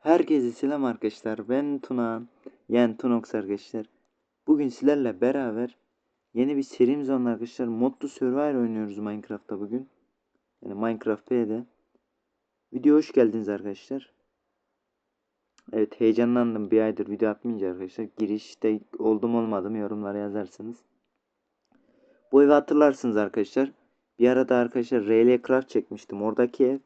Herkese selam arkadaşlar. Ben Tuna. Yani Tunox arkadaşlar. Bugün sizlerle beraber yeni bir serimiz var arkadaşlar. Modlu Survivor oynuyoruz Minecraft'ta bugün. Yani Minecraft P'de. Video hoş geldiniz arkadaşlar. Evet heyecanlandım bir aydır video atmayınca arkadaşlar. Girişte oldum olmadım yorumlara yazarsınız. Bu evi hatırlarsınız arkadaşlar. Bir arada arkadaşlar RL Craft çekmiştim. Oradaki ev.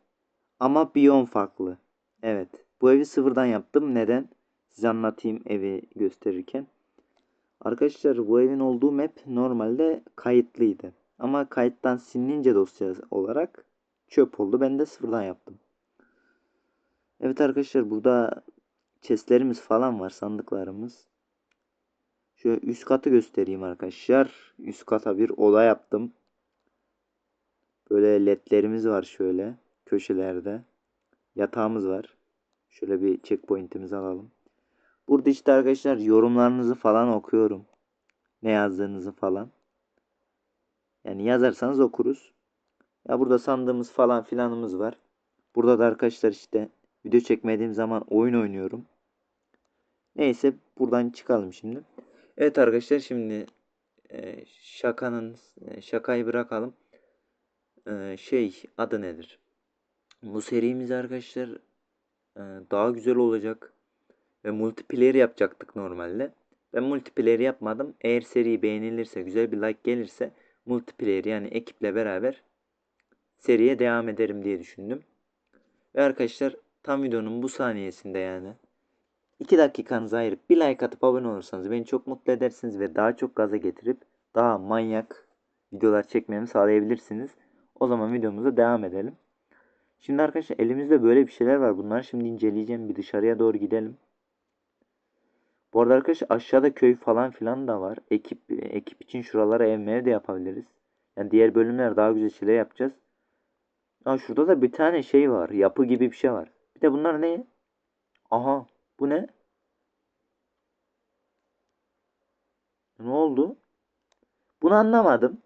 Ama biyom farklı. Evet. Bu evi sıfırdan yaptım. Neden? Size anlatayım evi gösterirken. Arkadaşlar bu evin olduğu map normalde kayıtlıydı. Ama kayıttan silinince dosya olarak çöp oldu. Ben de sıfırdan yaptım. Evet arkadaşlar burada chestlerimiz falan var. Sandıklarımız. Şöyle üst katı göstereyim arkadaşlar. Üst kata bir oda yaptım. Böyle ledlerimiz var şöyle. Köşelerde. Yatağımız var. Şöyle bir checkpoint'imizi alalım. Burada işte arkadaşlar yorumlarınızı falan okuyorum. Ne yazdığınızı falan. Yani yazarsanız okuruz. Ya burada sandığımız falan filanımız var. Burada da arkadaşlar işte video çekmediğim zaman oyun oynuyorum. Neyse buradan çıkalım şimdi. Evet arkadaşlar şimdi e, şakanın e, şakayı bırakalım. E, şey adı nedir? Bu serimiz arkadaşlar daha güzel olacak. Ve multiplayer yapacaktık normalde. Ben multiplayer yapmadım. Eğer seri beğenilirse, güzel bir like gelirse multiplayer yani ekiple beraber seriye devam ederim diye düşündüm. Ve arkadaşlar tam videonun bu saniyesinde yani 2 dakikanızı ayırıp bir like atıp abone olursanız beni çok mutlu edersiniz ve daha çok gaza getirip daha manyak videolar çekmemi sağlayabilirsiniz. O zaman videomuza devam edelim. Şimdi arkadaşlar elimizde böyle bir şeyler var. Bunları şimdi inceleyeceğim. Bir dışarıya doğru gidelim. Bu arada arkadaşlar aşağıda köy falan filan da var. Ekip ekip için şuralara ev mev de yapabiliriz. Yani diğer bölümler daha güzel şeyler yapacağız. Aa, şurada da bir tane şey var. Yapı gibi bir şey var. Bir de bunlar ne? Aha bu ne? Ne oldu? Bunu anlamadım.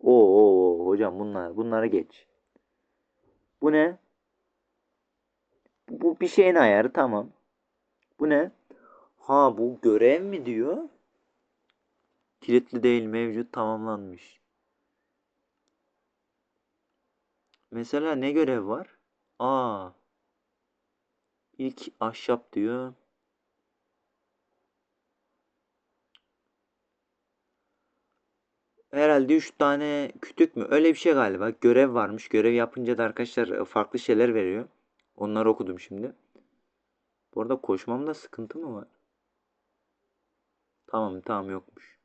Oo, hocam bunlar bunlara geç. Bu ne? Bu bir şeyin ayarı tamam. Bu ne? Ha bu görev mi diyor? Kilitli değil mevcut tamamlanmış. Mesela ne görev var? Aa. İlk ahşap diyor. Herhalde 3 tane kütük mü? Öyle bir şey galiba. Görev varmış. Görev yapınca da arkadaşlar e, farklı şeyler veriyor. Onları okudum şimdi. Bu arada koşmamda sıkıntı mı var? Tamam tamam yokmuş.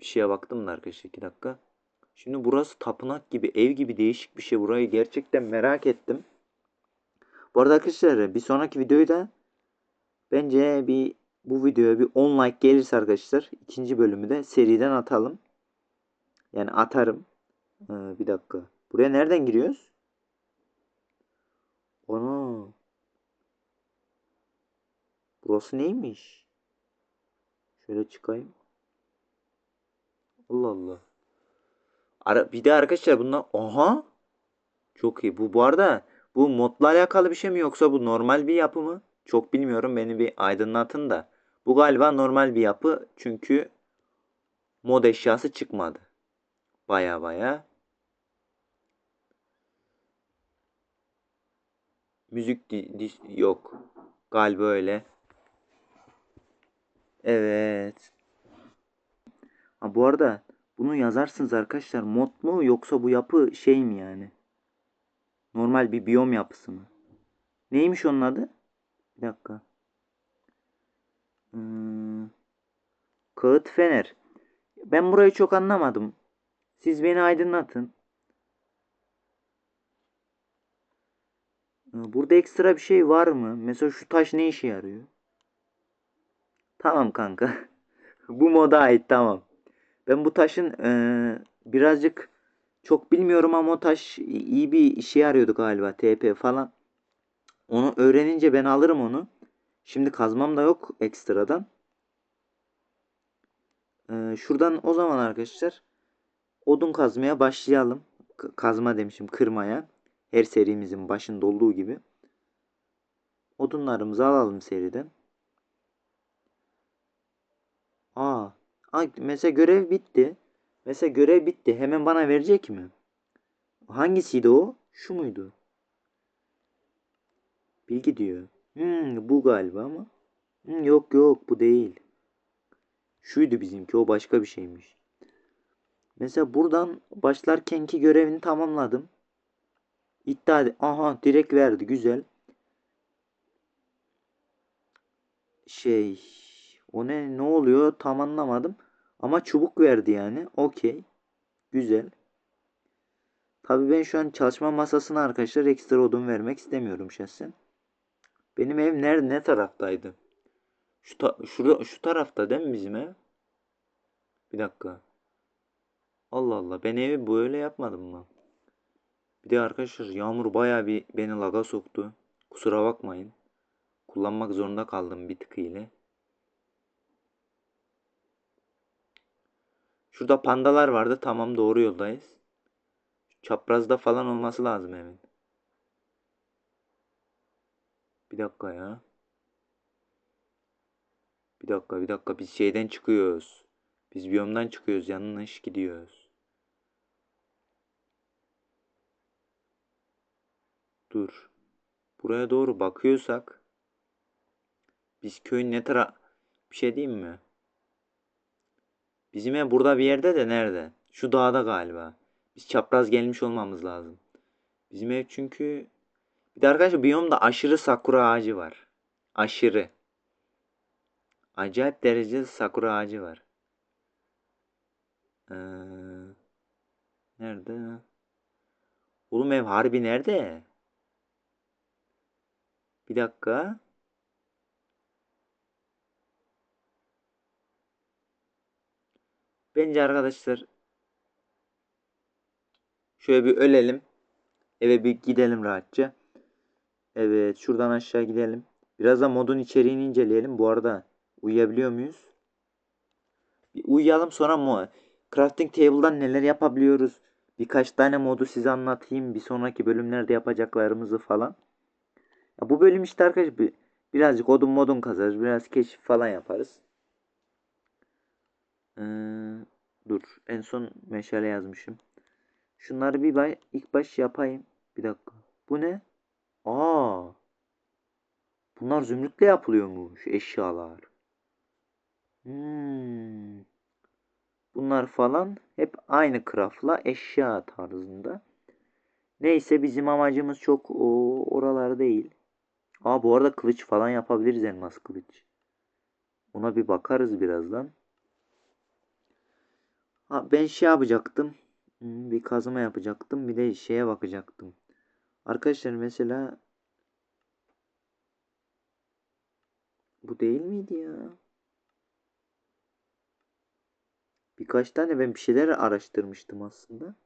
Bir şeye baktım da arkadaşlar 2 dakika. Şimdi burası tapınak gibi ev gibi değişik bir şey. Burayı gerçekten merak ettim. Bu arada arkadaşlar bir sonraki videoyu da bence bir bu videoya bir 10 like gelirse arkadaşlar ikinci bölümü de seriden atalım. Yani atarım. Ee, bir dakika. Buraya nereden giriyoruz? Ana. Burası neymiş? Şöyle çıkayım. Allah Allah. Ara, bir de arkadaşlar bunlar aha çok iyi. Bu bu arada bu modla alakalı bir şey mi yoksa bu normal bir yapı mı? Çok bilmiyorum. Beni bir aydınlatın da. Bu galiba normal bir yapı çünkü mod eşyası çıkmadı. Baya baya. Müzik di, di, yok. Galiba öyle. Evet. Ha, bu arada bunu yazarsınız arkadaşlar. Mod mu yoksa bu yapı şey mi yani? Normal bir biyom yapısı mı? Neymiş onun adı? Bir dakika. Hmm. Kağıt fener. Ben burayı çok anlamadım. Siz beni aydınlatın. Burada ekstra bir şey var mı? Mesela şu taş ne işe yarıyor? Tamam kanka. bu moda ait tamam. Ben bu taşın e, birazcık çok bilmiyorum ama o taş iyi bir işe yarıyordu galiba. TP falan. Onu öğrenince ben alırım onu. Şimdi kazmam da yok ekstradan. Ee, şuradan o zaman arkadaşlar odun kazmaya başlayalım. Kazma demişim kırmaya. Her serimizin başında olduğu gibi. Odunlarımızı alalım seriden. Aa, mesela görev bitti. Mesela görev bitti. Hemen bana verecek mi? Hangisiydi o? Şu muydu? Bilgi diyor. Hmm, bu galiba ama. Hmm, yok yok bu değil. Şuydu bizimki o başka bir şeymiş. Mesela buradan başlarkenki görevini tamamladım. İddia Aha direkt verdi güzel. Şey o ne ne oluyor tam anlamadım. Ama çubuk verdi yani. Okey. Güzel. Tabii ben şu an çalışma masasına arkadaşlar ekstra odun vermek istemiyorum şahsen. Benim ev nerede ne taraftaydı? Şu ta şurada şu tarafta değil mi bizim ev? Bir dakika. Allah Allah ben evi böyle yapmadım mı? Bir de arkadaşlar yağmur baya bir beni laga soktu. Kusura bakmayın. Kullanmak zorunda kaldım bir tık ile. Şurada pandalar vardı. Tamam doğru yoldayız. Çaprazda falan olması lazım evin. Bir dakika ya. Bir dakika bir dakika biz şeyden çıkıyoruz. Biz biyomdan çıkıyoruz yanlış gidiyoruz. Dur. Buraya doğru bakıyorsak biz köyün ne tara bir şey diyeyim mi? Bizim ev burada bir yerde de nerede? Şu dağda galiba. Biz çapraz gelmiş olmamız lazım. Bizim ev çünkü bir de arkadaşlar biyomda aşırı sakura ağacı var. Aşırı. Acayip derecede sakura ağacı var. Ee, nerede? Oğlum ev harbi nerede? Bir dakika. Bence arkadaşlar şöyle bir ölelim. Eve bir gidelim rahatça. Evet şuradan aşağı gidelim. Biraz da modun içeriğini inceleyelim. Bu arada uyuyabiliyor muyuz? Bir uyuyalım sonra mo crafting table'dan neler yapabiliyoruz? Birkaç tane modu size anlatayım. Bir sonraki bölümlerde yapacaklarımızı falan. Ya bu bölüm işte arkadaşlar bir, birazcık odun modun kazarız. Biraz keşif falan yaparız. Ee, dur en son meşale yazmışım. Şunları bir bay, ilk baş yapayım. Bir dakika. Bu ne? Aa. Bunlar zümrütle yapılıyormuş eşyalar. Hmm. Bunlar falan hep aynı craftla eşya tarzında. Neyse bizim amacımız çok o, oralar değil. Aa bu arada kılıç falan yapabiliriz elmas kılıç. Ona bir bakarız birazdan. Ha, ben şey yapacaktım. Hmm, Bir kazma yapacaktım. Bir de şeye bakacaktım. Arkadaşlar mesela bu değil miydi ya? Birkaç tane ben bir şeyler araştırmıştım aslında.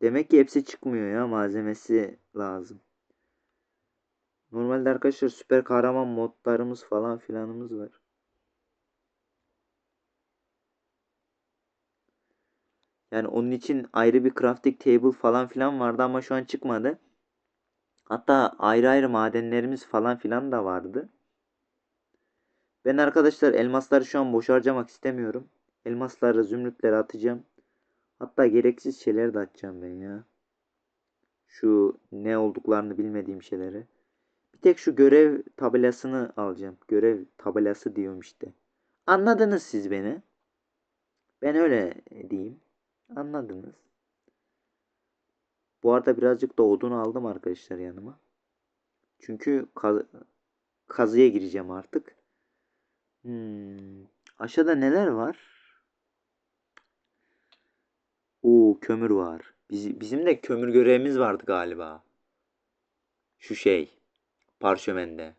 Demek ki hepsi çıkmıyor ya. Malzemesi lazım. Normalde arkadaşlar süper kahraman modlarımız falan filanımız var. Yani onun için ayrı bir crafting table falan filan vardı ama şu an çıkmadı. Hatta ayrı ayrı madenlerimiz falan filan da vardı. Ben arkadaşlar elmasları şu an boş harcamak istemiyorum. Elmasları, zümrütleri atacağım. Hatta gereksiz şeyleri de atacağım ben ya. Şu ne olduklarını bilmediğim şeyleri. Tek şu görev tabelasını alacağım. Görev tabelası diyorum işte. Anladınız siz beni. Ben öyle diyeyim. Anladınız. Bu arada birazcık da odun aldım arkadaşlar yanıma. Çünkü kaz kazıya gireceğim artık. Hmm. Aşağıda neler var? Oo kömür var. Biz, bizim de kömür görevimiz vardı galiba. Şu şey. Parşömende.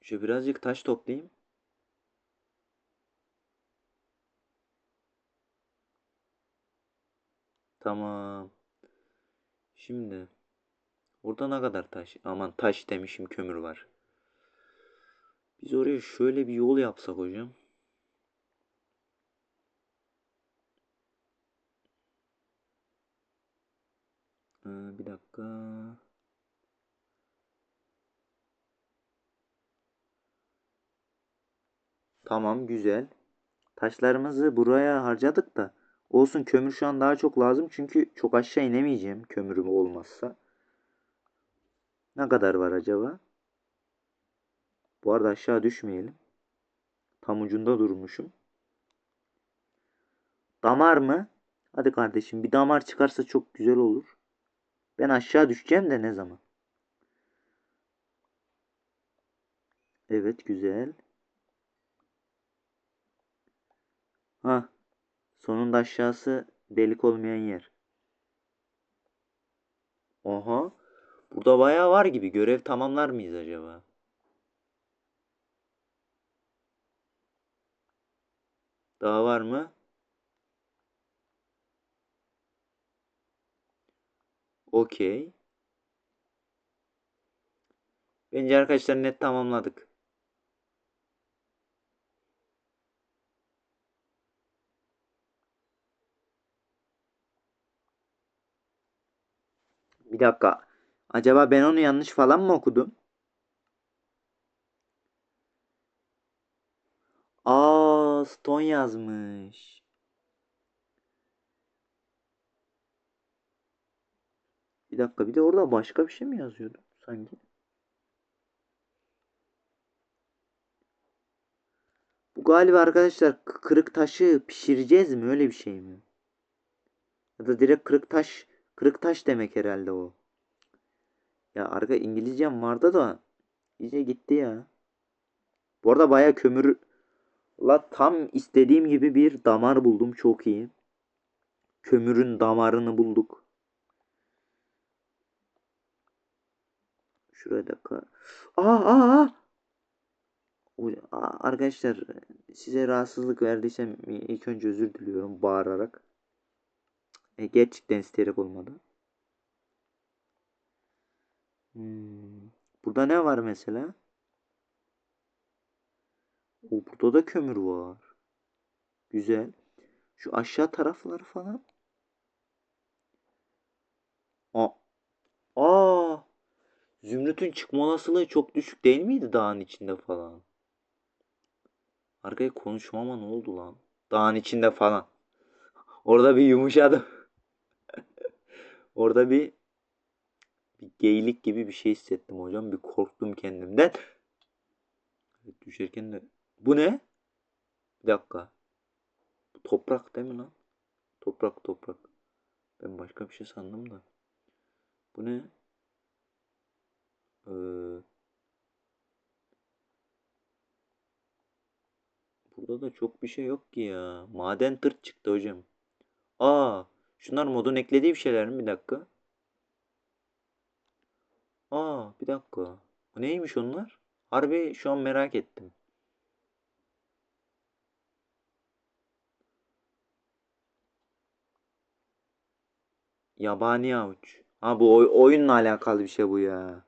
Şu birazcık taş toplayayım. Tamam. Şimdi. Burada ne kadar taş? Aman taş demişim kömür var. Biz oraya şöyle bir yol yapsak hocam. Ee, bir dakika. Tamam güzel. Taşlarımızı buraya harcadık da. Olsun kömür şu an daha çok lazım. Çünkü çok aşağı inemeyeceğim kömürüm olmazsa. Ne kadar var acaba? Bu arada aşağı düşmeyelim. Tam ucunda durmuşum. Damar mı? Hadi kardeşim bir damar çıkarsa çok güzel olur. Ben aşağı düşeceğim de ne zaman? Evet güzel. Ha. Sonunda aşağısı delik olmayan yer. Oha. Burada bayağı var gibi. Görev tamamlar mıyız acaba? Daha var mı? Okey. Bence arkadaşlar net tamamladık. Bir dakika. Acaba ben onu yanlış falan mı okudum? Aa, Stone yazmış. Bir dakika bir de orada başka bir şey mi yazıyordu sanki? Bu galiba arkadaşlar kırık taşı pişireceğiz mi öyle bir şey mi? Ya da direkt kırık taş kırık taş demek herhalde o. Ya arka İngilizcem vardı da iyice gitti ya. Bu arada baya kömür la tam istediğim gibi bir damar buldum çok iyi. Kömürün damarını bulduk. Şuraya dakika. Aa aa aa. Arkadaşlar size rahatsızlık verdiysem ilk önce özür diliyorum bağırarak. E, gerçekten isteyerek olmadı. Hmm. Burada ne var mesela? O burada da kömür var. Güzel. Şu aşağı tarafları falan. Aa. Aa. Zümrüt'ün çıkma olasılığı çok düşük değil miydi dağın içinde falan? Arkaya konuşmama ne oldu lan? Dağın içinde falan. Orada bir yumuşadım. Orada bir bir geylik gibi bir şey hissettim hocam. Bir korktum kendimden. Düşerken de bu ne? Bir dakika. Bu toprak değil mi lan? Toprak toprak. Ben başka bir şey sandım da. Bu ne? Ee, burada da çok bir şey yok ki ya. Maden tırt çıktı hocam. Aa, şunlar modun eklediği bir şeyler mi? Bir dakika. Aa, bir dakika. Bu neymiş onlar? Harbi şu an merak ettim. Yabani avuç. Ha bu oy- oyunla alakalı bir şey bu ya.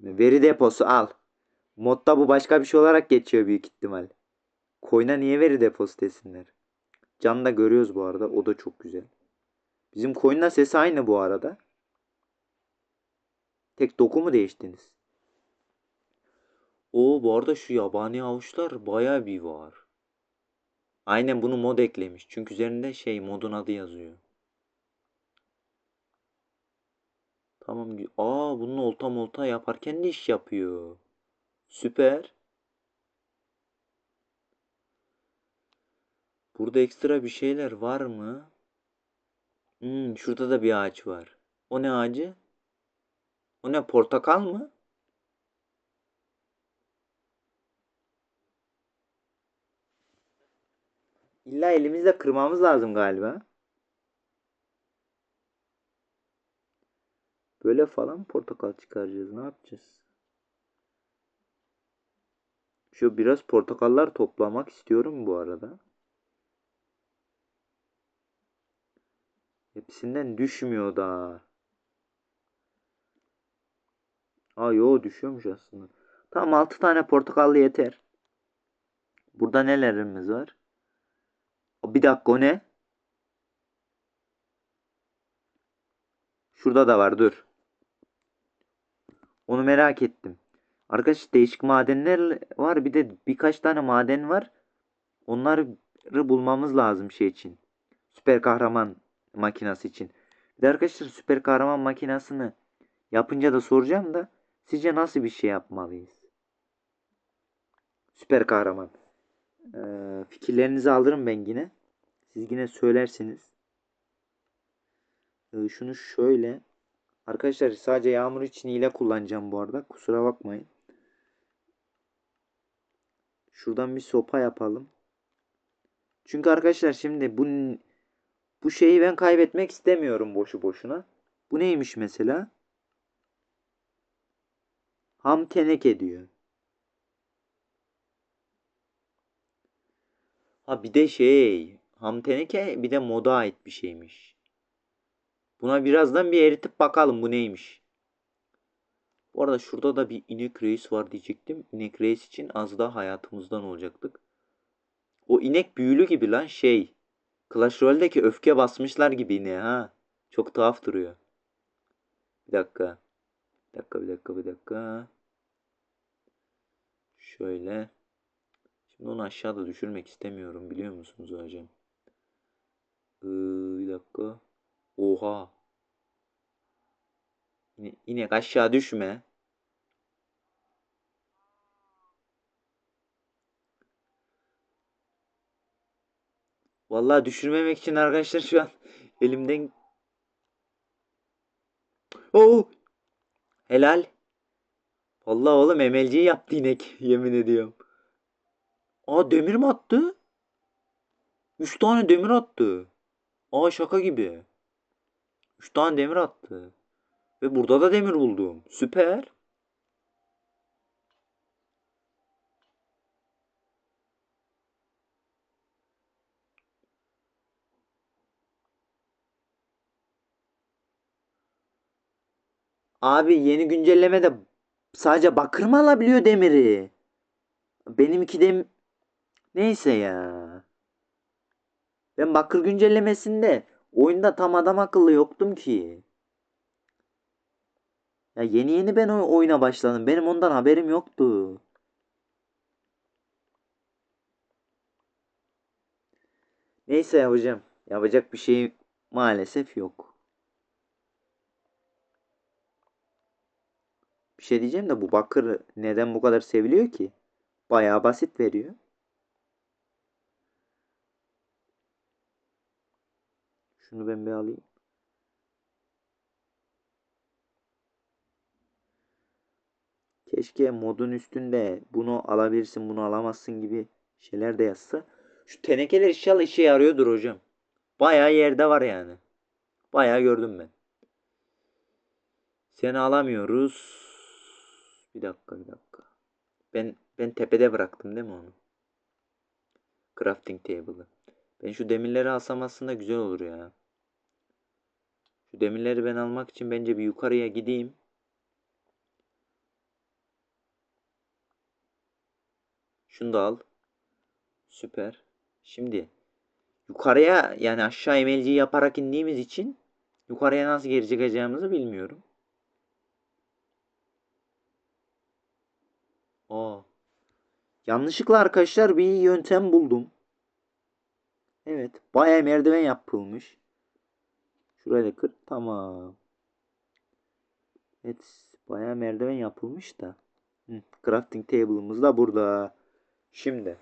Veri deposu al. Modda bu başka bir şey olarak geçiyor büyük ihtimal. Coin'a niye veri deposu desinler? Can'ı da görüyoruz bu arada. O da çok güzel. Bizim coin'la sesi aynı bu arada. Tek doku mu değiştiniz? Oo bu arada şu yabani avuçlar baya bir var. Aynen bunu mod eklemiş. Çünkü üzerinde şey modun adı yazıyor. Tamam. Aa bunun olta molta yaparken de iş yapıyor. Süper. Burada ekstra bir şeyler var mı? Hmm, şurada da bir ağaç var. O ne ağacı? O ne portakal mı? İlla elimizle kırmamız lazım galiba. Böyle falan portakal çıkaracağız. Ne yapacağız? Şu biraz portakallar toplamak istiyorum bu arada. Hepsinden düşmüyor da. Aa yo düşüyormuş aslında. Tamam 6 tane portakallı yeter. Burada nelerimiz var? Bir dakika o ne? Şurada da var dur. Onu merak ettim. Arkadaş değişik madenler var. Bir de birkaç tane maden var. Onları bulmamız lazım şey için. Süper kahraman makinası için. Bir de arkadaşlar süper kahraman makinasını yapınca da soracağım da sizce nasıl bir şey yapmalıyız? Süper kahraman. Ee, fikirlerinizi alırım ben yine. Siz yine söylersiniz. Ee, şunu şöyle. Arkadaşlar sadece yağmur için hile kullanacağım bu arada. Kusura bakmayın. Şuradan bir sopa yapalım. Çünkü arkadaşlar şimdi bu bu şeyi ben kaybetmek istemiyorum boşu boşuna. Bu neymiş mesela? Ham teneke diyor. Ha bir de şey, ham teneke bir de moda ait bir şeymiş. Buna birazdan bir eritip bakalım bu neymiş. Bu arada şurada da bir inek reis var diyecektim. İnek reis için az daha hayatımızdan olacaktık. O inek büyülü gibi lan şey. Clash Royale'deki öfke basmışlar gibi yine ha. Çok tuhaf duruyor. Bir dakika. Bir dakika bir dakika bir dakika. Şöyle. Şimdi onu aşağıda düşürmek istemiyorum biliyor musunuz hocam? Ee, bir dakika. Oha. Yine, inek aşağı düşme. Vallahi düşürmemek için arkadaşlar şu an elimden Oo! Helal. Vallahi oğlum emelciyi yaptı inek yemin ediyorum. Aa demir mi attı? 3 tane demir attı. Aa şaka gibi. 3 tane demir attı. Ve burada da demir buldum. Süper. Abi yeni güncellemede sadece bakır mı alabiliyor demiri? Benimki dem neyse ya. Ben bakır güncellemesinde oyunda tam adam akıllı yoktum ki. Ya yeni yeni ben o oyuna başladım. Benim ondan haberim yoktu. Neyse hocam. Yapacak bir şey maalesef yok. Bir şey diyeceğim de bu bakır neden bu kadar seviliyor ki? Bayağı basit veriyor. Şunu ben bir alayım. Keşke modun üstünde bunu alabilirsin bunu alamazsın gibi şeyler de yazsa. Şu tenekeler inşallah işe yarıyordur hocam. Bayağı yerde var yani. Bayağı gördüm ben. Seni alamıyoruz. Bir dakika bir dakika. Ben ben tepede bıraktım değil mi onu? Crafting table'ı. Ben şu demirleri alsam aslında güzel olur ya. Şu demirleri ben almak için bence bir yukarıya gideyim. Şunu da al. Süper. Şimdi yukarıya yani aşağı emelciyi yaparak indiğimiz için yukarıya nasıl geri çıkacağımızı bilmiyorum. Aa. Yanlışlıkla arkadaşlar bir yöntem buldum. Evet. Bayağı merdiven yapılmış. Şurayı kır. Tamam. Evet. Bayağı merdiven yapılmış da. Hı, crafting table'ımız da burada. Şimdi.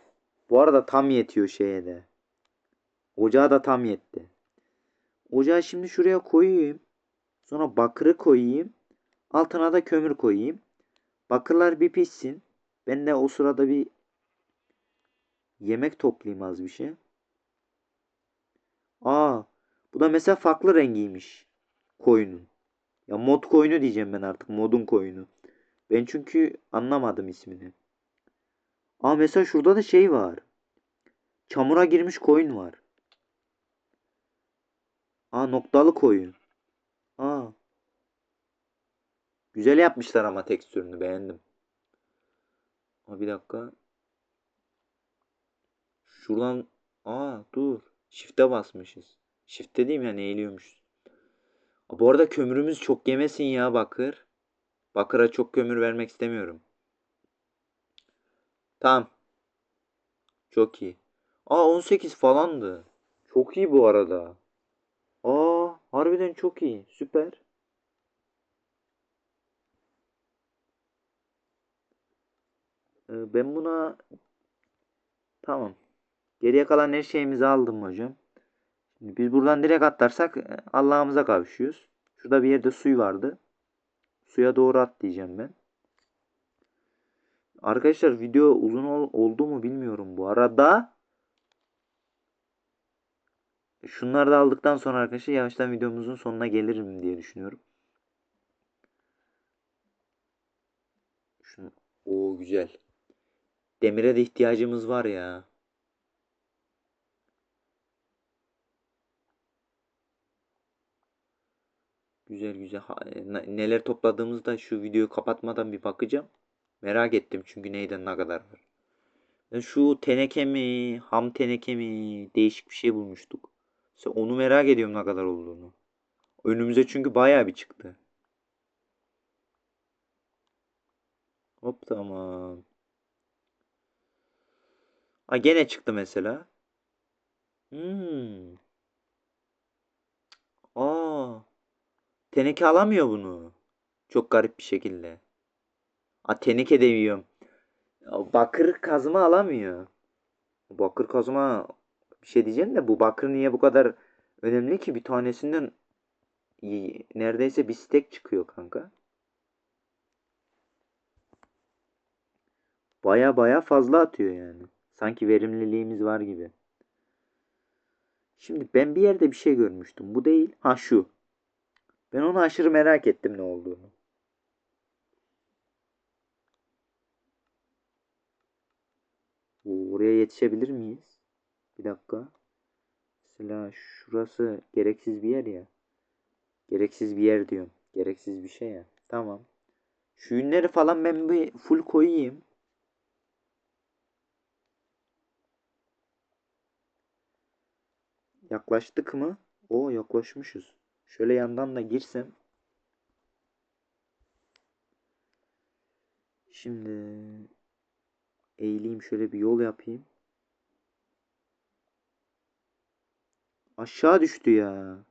Bu arada tam yetiyor şeye de. Ocağa da tam yetti. Ocağı şimdi şuraya koyayım. Sonra bakırı koyayım. Altına da kömür koyayım. Bakırlar bir pişsin. Ben de o sırada bir yemek toplayayım az bir şey. Aa, bu da mesela farklı rengiymiş. Koyunun. Ya mod koyunu diyeceğim ben artık. Modun koyunu. Ben çünkü anlamadım ismini. Aa mesela şurada da şey var. Çamura girmiş koyun var. Aa noktalı koyun. Aa. Güzel yapmışlar ama tekstürünü beğendim. Aa bir dakika. Şuradan aa dur. Shift'e basmışız. Shift dediğim yani eğiliyormuş. Ha, Bu arada kömürümüz çok yemesin ya bakır. Bakıra çok kömür vermek istemiyorum. Tamam. Çok iyi. Aa 18 falandı. Çok iyi bu arada. Aa harbiden çok iyi. Süper. Ee, Ben buna tamam. Geriye kalan her şeyimizi aldım hocam. Şimdi biz buradan direkt atlarsak e, Allah'ımıza kavuşuyoruz. Şurada bir yerde suyu vardı. Suya doğru atlayacağım ben. Arkadaşlar video uzun ol- oldu mu bilmiyorum bu arada. Şunları da aldıktan sonra arkadaşlar yavaştan videomuzun sonuna gelirim diye düşünüyorum. Şunu. Oo güzel. Demire de ihtiyacımız var ya. Güzel güzel. E, ne- Neler topladığımızda şu videoyu kapatmadan bir bakacağım. Merak ettim çünkü neyden ne kadar var. Şu teneke mi, ham teneke mi değişik bir şey bulmuştuk. İşte onu merak ediyorum ne kadar olduğunu. Önümüze çünkü bayağı bir çıktı. Hop tamam. Ha gene çıktı mesela. Hmm. Aa. Teneke alamıyor bunu. Çok garip bir şekilde. A teneke de yiyorum. Ya Bakır kazma alamıyor. Bakır kazma bir şey diyeceğim de bu bakır niye bu kadar önemli ki bir tanesinden neredeyse bir stek çıkıyor kanka. Baya baya fazla atıyor yani. Sanki verimliliğimiz var gibi. Şimdi ben bir yerde bir şey görmüştüm. Bu değil. Ha şu. Ben onu aşırı merak ettim ne olduğunu. Oo, Oraya yetişebilir miyiz? Bir dakika. Mesela şurası gereksiz bir yer ya. Gereksiz bir yer diyorum. Gereksiz bir şey ya. Tamam. Şu yünleri falan ben bir full koyayım. Yaklaştık mı? Oo yaklaşmışız. Şöyle yandan da girsem. Şimdi eğileyim şöyle bir yol yapayım. Aşağı düştü ya.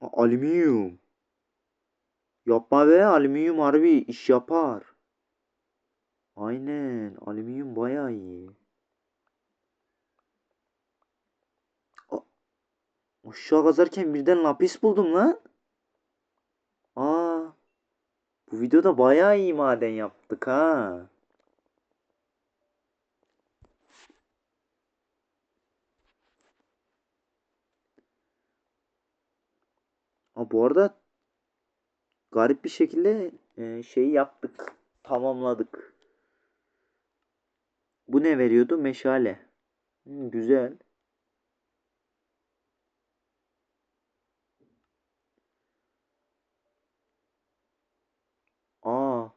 A- Alüminyum. Yapma be alüminyum harbi iş yapar. Aynen alüminyum bayağı iyi. Aşağı kazarken birden lapis buldum lan. Aa, bu videoda bayağı iyi maden yaptık ha. Aa, bu arada garip bir şekilde e, şeyi yaptık. Tamamladık. Bu ne veriyordu? Meşale. Hmm, güzel. Aa,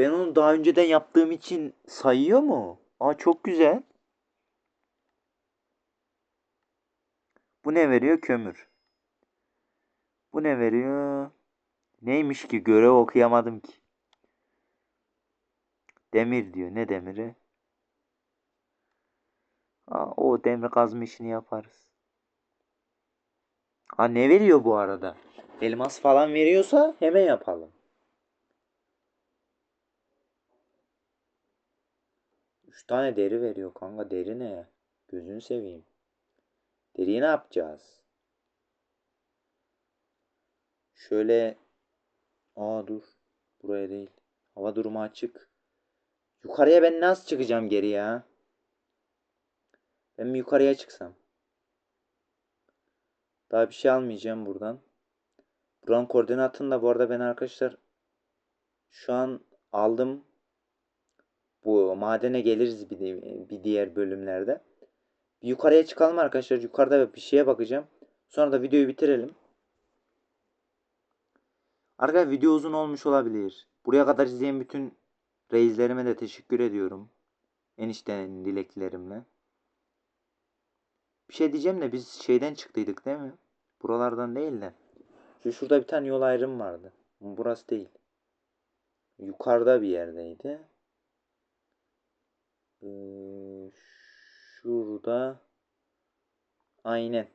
ben onu daha önceden yaptığım için sayıyor mu? Aa, çok güzel. Bu ne veriyor? Kömür. Bu ne veriyor? Neymiş ki? Görev okuyamadım ki. Demir diyor. Ne demiri? Aa, o demir kazma işini yaparız. Ha ne veriyor bu arada? Elmas falan veriyorsa hemen yapalım. Üç tane deri veriyor kanka. Deri ne? Gözünü seveyim. Deriyi ne yapacağız? Şöyle... Aa dur. Buraya değil. Hava durumu açık. Yukarıya ben nasıl çıkacağım geri ya? Ben mi yukarıya çıksam? Daha bir şey almayacağım buradan. Buranın koordinatını da bu arada ben arkadaşlar şu an aldım. Bu madene geliriz bir, bir diğer bölümlerde. Yukarıya çıkalım arkadaşlar. Yukarıda bir şeye bakacağım. Sonra da videoyu bitirelim. Arkadaşlar video uzun olmuş olabilir. Buraya kadar izleyen bütün reislerime de teşekkür ediyorum. Eniştenin dileklerimle. bir şey diyeceğim de biz şeyden çıktıydık değil mi? Buralardan değil de. Şu şurada bir tane yol ayrımı vardı. Burası değil. Yukarıda bir yerdeydi. Ee, şurada. Aynen.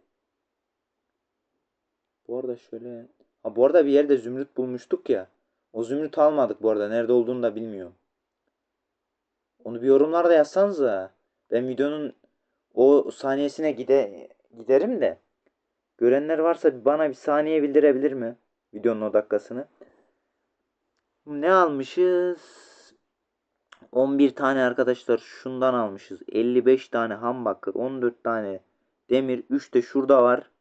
Bu arada şöyle. Ha bu arada bir yerde zümrüt bulmuştuk ya. O zümrüt almadık bu arada. Nerede olduğunu da bilmiyorum. Onu bir yorumlarda yazsanız da. Ben videonun o saniyesine gide giderim de. Görenler varsa bana bir saniye bildirebilir mi? Videonun o dakikasını. Ne almışız? 11 tane arkadaşlar şundan almışız. 55 tane hambakır, 14 tane demir, 3 de şurada var.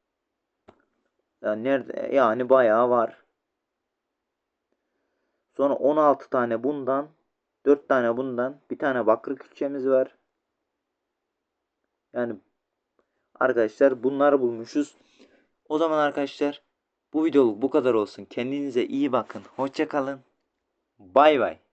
Yani nerede? Yani bayağı var. Sonra 16 tane bundan, 4 tane bundan, bir tane bakır külçemiz var. Yani arkadaşlar bunları bulmuşuz. O zaman arkadaşlar bu videoluk bu kadar olsun. Kendinize iyi bakın. Hoşça kalın. Bay bay.